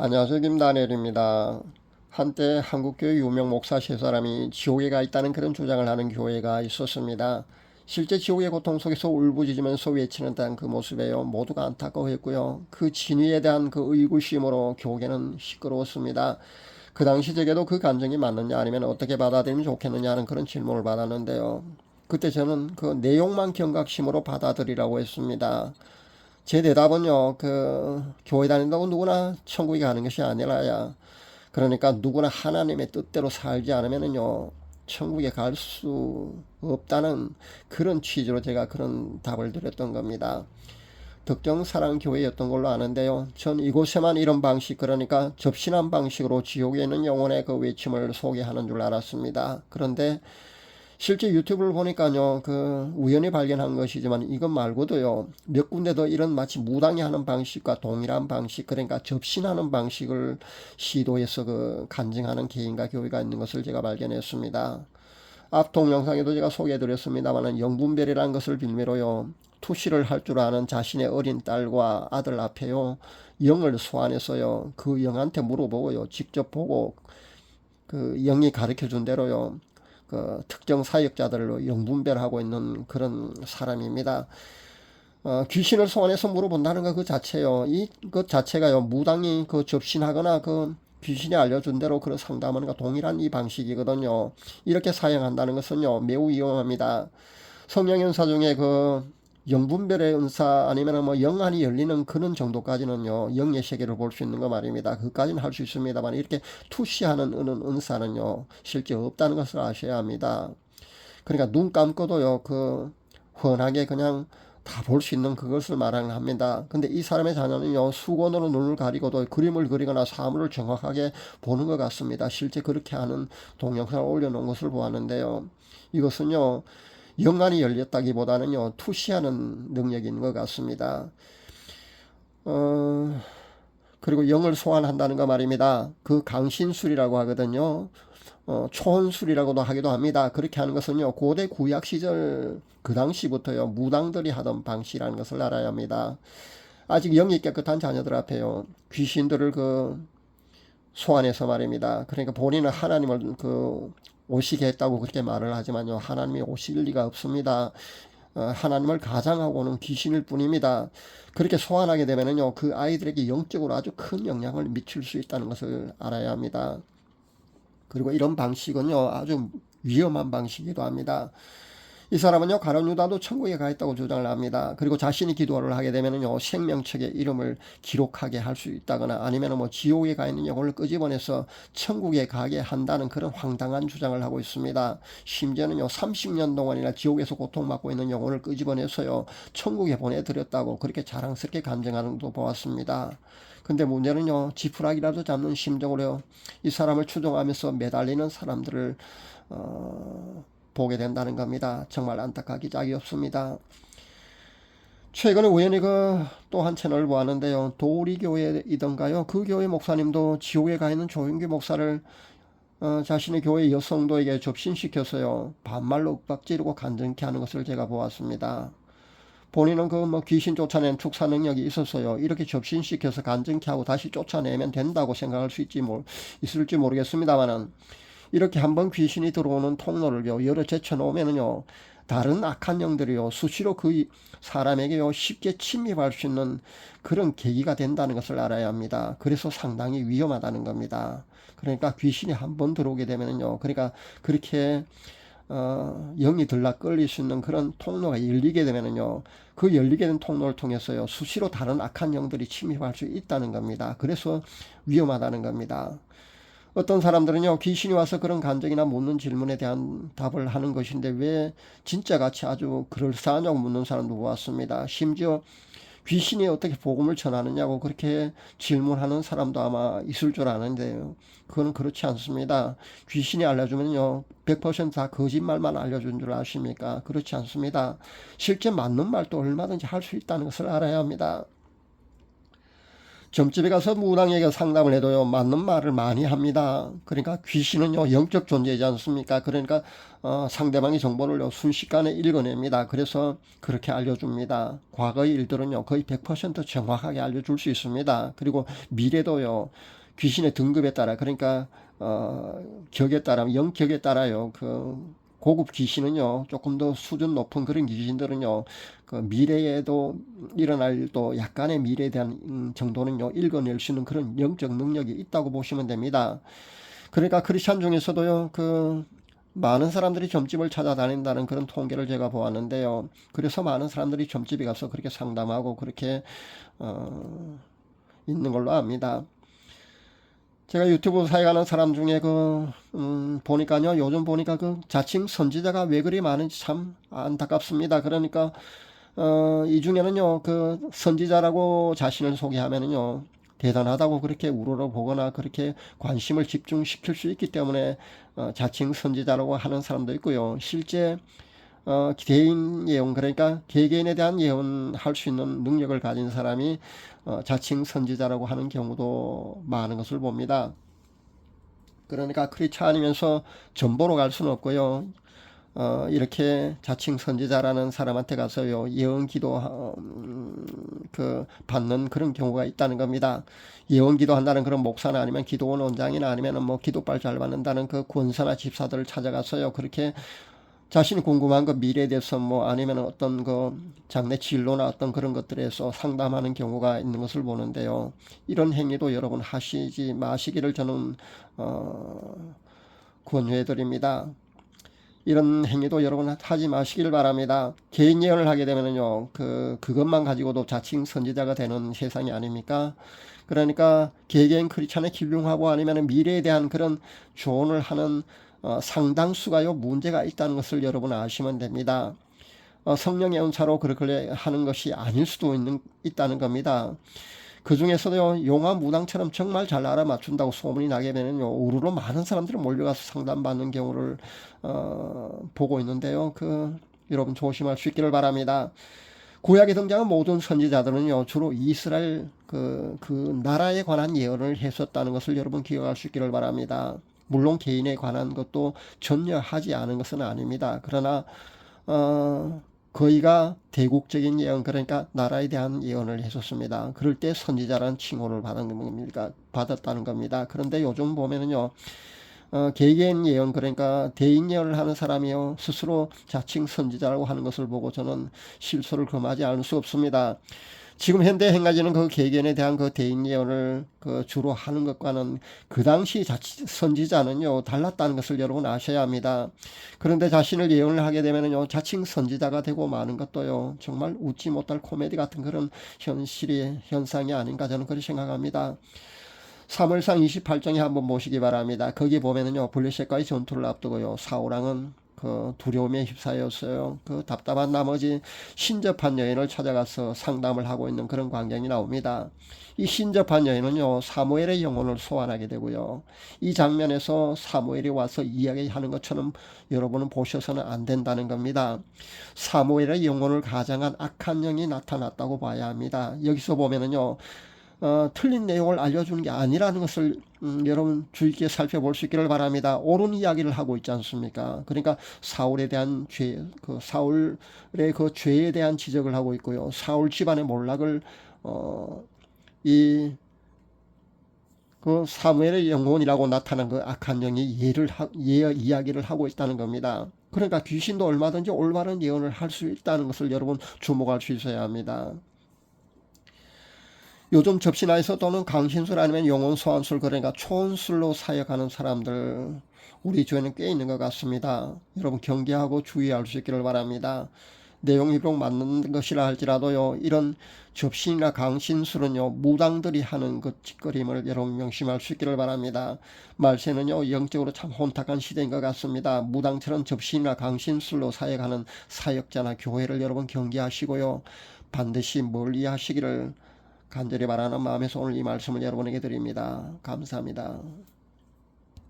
안녕하세요. 김다니엘입니다. 한때 한국교회 유명 목사 세 사람이 지옥에 가 있다는 그런 주장을 하는 교회가 있었습니다. 실제 지옥의 고통 속에서 울부짖으면서 외치는 듯한 그 모습에요. 모두가 안타까워했고요. 그 진위에 대한 그 의구심으로 교계는 시끄러웠습니다. 그 당시 제게도 그 감정이 맞느냐 아니면 어떻게 받아들이면 좋겠느냐 하는 그런 질문을 받았는데요. 그때 저는 그 내용만 경각심으로 받아들이라고 했습니다. 제 대답은요, 그, 교회 다닌다고 누구나 천국에 가는 것이 아니라야, 그러니까 누구나 하나님의 뜻대로 살지 않으면은요, 천국에 갈 수 없다는 그런 취지로 제가 그런 답을 드렸던 겁니다. 덕정 사랑교회였던 걸로 아는데요. 전 이곳에만 이런 방식, 그러니까 접신한 방식으로 지옥에 있는 영혼의 그 외침을 소개하는 줄 알았습니다. 그런데 실제 유튜브를 보니까요, 그 우연히 발견한 것이지만 이것 말고도요, 몇 군데 더 이런 마치 무당이 하는 방식과 동일한 방식, 그러니까 접신하는 방식을 시도해서 그 간증하는 개인과 교회가 있는 것을 제가 발견했습니다. 앞 동영상에도 제가 소개해드렸습니다만은 영분별이라는 것을 빌미로요, 투시를 할 줄 아는 자신의 어린 딸과 아들 앞에요, 영을 소환해서요, 그 영한테 물어보고요, 직접 보고 그 영이 가르쳐 준 대로요, 그 특정 사역자들로 영분별하고 있는 그런 사람입니다. 어, 귀신을 소환해서 물어본다는 것 그 자체요. 이 것 자체가요. 무당이 그 접신하거나 그 귀신이 알려준 대로 그런 상담하는 것 동일한 이 방식이거든요. 이렇게 사용한다는 것은요. 매우 위험합니다. 성령 연사 중에 그 영분별의 은사 아니면 뭐 영안이 열리는 그런 정도까지는요 영의 세계를 볼 수 있는 거 말입니다. 그까지는 할 수 있습니다만 이렇게 투시하는 은은 은사는요 실제 없다는 것을 아셔야 합니다. 그러니까 눈 감고도요 그 훤하게 그냥 다 볼 수 있는 그것을 말하는 합니다. 근데 이 사람의 자녀는요 수건으로 눈을 가리고도 그림을 그리거나 사물을 정확하게 보는 것 같습니다. 실제 그렇게 하는 동영상을 올려놓은 것을 보았는데요. 이것은요 영안이 열렸다기보다는요, 투시하는 있는 것 같습니다. 어, 그리고 영을 소환한다는 거 말입니다. 그 강신술이라고 하거든요. 어, 초혼술이라고도 하기도 합니다. 그렇게 하는 것은요, 고대 구약 시절 그 당시부터요, 무당들이 하던 방식이라는 것을 알아야 합니다. 아직 영이 깨끗한 자녀들 앞에요, 귀신들을 그 소환해서 말입니다. 그러니까 본인은 하나님을 그 오시게 했다고 그렇게 말을 하지만요. 하나님이 오실 리가 없습니다. 어, 하나님을 가장하고는 귀신일 뿐입니다. 그렇게 소환하게 되면은요, 그 아이들에게 영적으로 아주 큰 영향을 미칠 수 있다는 것을 알아야 합니다. 그리고 이런 방식은요, 아주 위험한 방식이기도 합니다. 이 사람은요, 가론 유다도 천국에 가 있다고 주장을 합니다. 그리고 자신이 기도를 하게 되면은요, 생명책에 이름을 기록하게 할 수 있다거나 아니면 뭐 지옥에 가 있는 영혼을 끄집어내서 천국에 가게 한다는 그런 황당한 주장을 하고 있습니다. 심지어는요, 30년 동안이나 지옥에서 고통받고 있는 영혼을 끄집어내서요, 천국에 보내드렸다고 그렇게 자랑스럽게 간증하는 것도 보았습니다. 근데 문제는요, 지푸라기라도 잡는 심정으로요, 이 사람을 추종하면서 매달리는 사람들을, 어, 보게 된다는 겁니다. 정말 안타깝기 짝이 없습니다. 최근에 우연히 그 또 한 채널을 보았는데요. 도리교회이던가요. 그 교회 목사님도 지옥에 가 있는 조윤기 목사를 어, 자신의 교회 여성도에게 접신시켜서요. 반말로 윽박지르고 간증케 하는 것을 제가 보았습니다. 본인은 그 뭐 귀신 쫓아낸 축사 능력이 있어서요. 이렇게 접신시켜서 간증케 하고 다시 쫓아내면 된다고 생각할 수 있지 뭐 있을지 모르겠습니다만은 이렇게 한번 귀신이 들어오는 통로를요, 열어 제쳐 놓으면은요, 다른 악한 영들이요, 수시로 그 사람에게요, 쉽게 침입할 수 있는 그런 계기가 된다는 것을 알아야 합니다. 그래서 상당히 위험하다는 겁니다. 그러니까 귀신이 한번 들어오게 되면은요, 그러니까 그렇게 어, 영이 들락 끌릴 수 있는 그런 통로가 열리게 되면은요, 그 열리게 된 통로를 통해서요, 수시로 다른 악한 영들이 침입할 수 있다는 겁니다. 그래서 위험하다는 겁니다. 어떤 사람들은요, 귀신이 와서 그런 간증이나 묻는 질문에 대한 답을 하는 것인데 왜 진짜 같이 아주 그럴싸하냐고 묻는 사람도 보았습니다. 심지어 귀신이 어떻게 복음을 전하느냐고 그렇게 질문하는 사람도 아마 있을 줄 아는데요. 그거는 그렇지 않습니다. 귀신이 알려주면요, 100%다 거짓말만 알려준 줄 아십니까? 그렇지 않습니다. 실제 맞는 말도 얼마든지 할 수 있다는 것을 알아야 합니다. 점집에 가서 무당에게 상담을 해도요 맞는 말을 많이 합니다. 그러니까 귀신은요 영적 존재이지 않습니까? 그러니까 어, 상대방의 정보를요 순식간에 읽어냅니다. 그래서 그렇게 알려줍니다. 과거의 일들은요 거의 100% 정확하게 알려줄 수 있습니다. 그리고 미래도요 귀신의 등급에 따라 그러니까 어, 격에 따라 영격에 따라요 그 고급 귀신은요 조금 더 수준 높은 그런 귀신들은요 그 미래에도 일어날 또 약간의 미래에 대한 음, 정도는요 읽어낼 수 있는 그런 영적 능력이 있다고 보시면 됩니다. 그러니까 크리스천 중에서도요 그 많은 사람들이 점집을 찾아다닌다는 그런 통계를 제가 보았는데요. 그래서 많은 사람들이 점집에 가서 그렇게 상담하고 그렇게 어, 있는 걸로 압니다. 제가 유튜브 사역하는 사람 중에 그, 음, 보니까요, 요즘 보니까 그 자칭 선지자가 왜 그리 많은지 참 안타깝습니다. 그러니까, 어, 이 중에는요, 그 선지자라고 자신을 소개하면은요, 대단하다고 그렇게 우러러 보거나 그렇게 관심을 집중시킬 수 있기 때문에 어, 자칭 선지자라고 하는 사람도 있고요. 실제 어, 개인 예언 그러니까 개개인에 대한 예언할 수 있는 능력을 가진 사람이 어, 자칭 선지자라고 하는 경우도 많은 것을 봅니다. 그러니까 크리스찬이면서 전보로 갈 수는 없고요. 어, 이렇게 자칭 선지자라는 사람한테 가서요 예언 기도 어, 음, 그 받는 그런 경우가 있다는 겁니다. 예언 기도한다는 그런 목사나 아니면 기도원 원장이나 아니면 뭐 기도빨 잘 받는다는 그 권사나 집사들을 찾아가서요 그렇게 자신이 궁금한 그 미래에 대해서 뭐 아니면 어떤 그 장래 진로나 어떤 그런 것들에서 상담하는 경우가 있는 것을 보는데요. 이런 행위도 여러분 하시지 마시기를 저는 어 권유해 드립니다. 이런 행위도 여러분 하지 마시길 바랍니다. 개인 예언을 하게 되면요, 그, 그것만 가지고도 자칭 선지자가 되는 세상이 아닙니까? 그러니까 개개인 크리스찬의 힐링하고 아니면 미래에 대한 그런 조언을 하는 어, 상당수가요 문제가 있다는 것을 여러분 아시면 됩니다. 어, 성령의 은사로 그렇게 하는 것이 아닐 수도 있는 있다는 겁니다. 그 중에서도 용화 무당처럼 정말 잘 알아맞춘다고 소문이 나게 되면요 우르르 많은 사람들이 몰려가서 상담받는 경우를 어, 보고 있는데요. 그 여러분 조심할 수 있기를 바랍니다. 구약에 등장한 모든 선지자들은요 주로 이스라엘 그, 그 나라에 관한 예언을 했었다는 것을 여러분 기억할 수 있기를 바랍니다. 물론 개인에 관한 것도 전혀 하지 않은 것은 아닙니다. 그러나 어, 거의가 대국적인 예언 그러니까 나라에 대한 예언을 했었습니다. 그럴 때 선지자라는 칭호를 받은 겁니다. 받았다는 겁니다. 그런데 요즘 보면은요. 어, 개개인 예언 그러니까 대인 예언을 하는 사람이요 스스로 자칭 선지자라고 하는 것을 보고 저는 실소를 금하지 않을 수 없습니다. 지금 현대 행가지는 그 개견에 대한 그 대인 예언을 그 주로 하는 것과는 그 당시 자치 선지자는요 달랐다는 것을 여러분 아셔야 합니다. 그런데 자신을 예언을 하게 되면요 자칭 선지자가 되고 마는 것도요 정말 웃지 못할 코미디 같은 그런 현실이 현상이 아닌가 저는 그렇게 생각합니다. 3월상 28장에 한번 보시기 바랍니다. 거기 보면은요 블레셋과의 전투를 앞두고요 사우랑은 그 두려움에 휩싸였어요. 그 답답한 나머지 신접한 여인을 찾아가서 상담을 하고 있는 그런 광경이 나옵니다. 이 신접한 여인은요 사무엘의 영혼을 소환하게 되고요. 이 장면에서 사무엘이 와서 이야기하는 것처럼 여러분은 보셔서는 안 된다는 겁니다. 사무엘의 영혼을 가장한 악한 영이 나타났다고 봐야 합니다. 여기서 보면은요. 어, 틀린 내용을 알려주는 게 아니라는 것을 음, 여러분 주의 깊게 살펴볼 수 있기를 바랍니다. 옳은 이야기를 하고 있지 않습니까? 그러니까 사울에 대한 죄, 그 사울의 그 죄에 대한 지적을 하고 있고요. 사울 집안의 몰락을 어, 이 그 사무엘의 영혼이라고 나타난 그 악한 영이 예를 하, 예 이야기를 하고 있다는 겁니다. 그러니까 귀신도 얼마든지 올바른 예언을 할 수 있다는 것을 여러분 주목할 수 있어야 합니다. 요즘 접신화에서 또는 강신술 아니면 영혼 소환술 그러니까 초원술로 사역하는 사람들 우리 주에는 꽤 있는 것 같습니다. 여러분 경계하고 주의할 수 있기를 바랍니다. 내용이 비록 맞는 것이라 할지라도요 이런 접신이나 강신술은요 무당들이 하는 그 짓거림을 여러분 명심할 수 있기를 바랍니다. 말세는요 영적으로 참 혼탁한 시대인 것 같습니다. 무당처럼 접신이나 강신술로 사역하는 사역자나 교회를 여러분 경계하시고요 반드시 멀리 하시기를 간절히 바라는 마음에서 오늘 이 말씀을 여러분에게 드립니다. 감사합니다.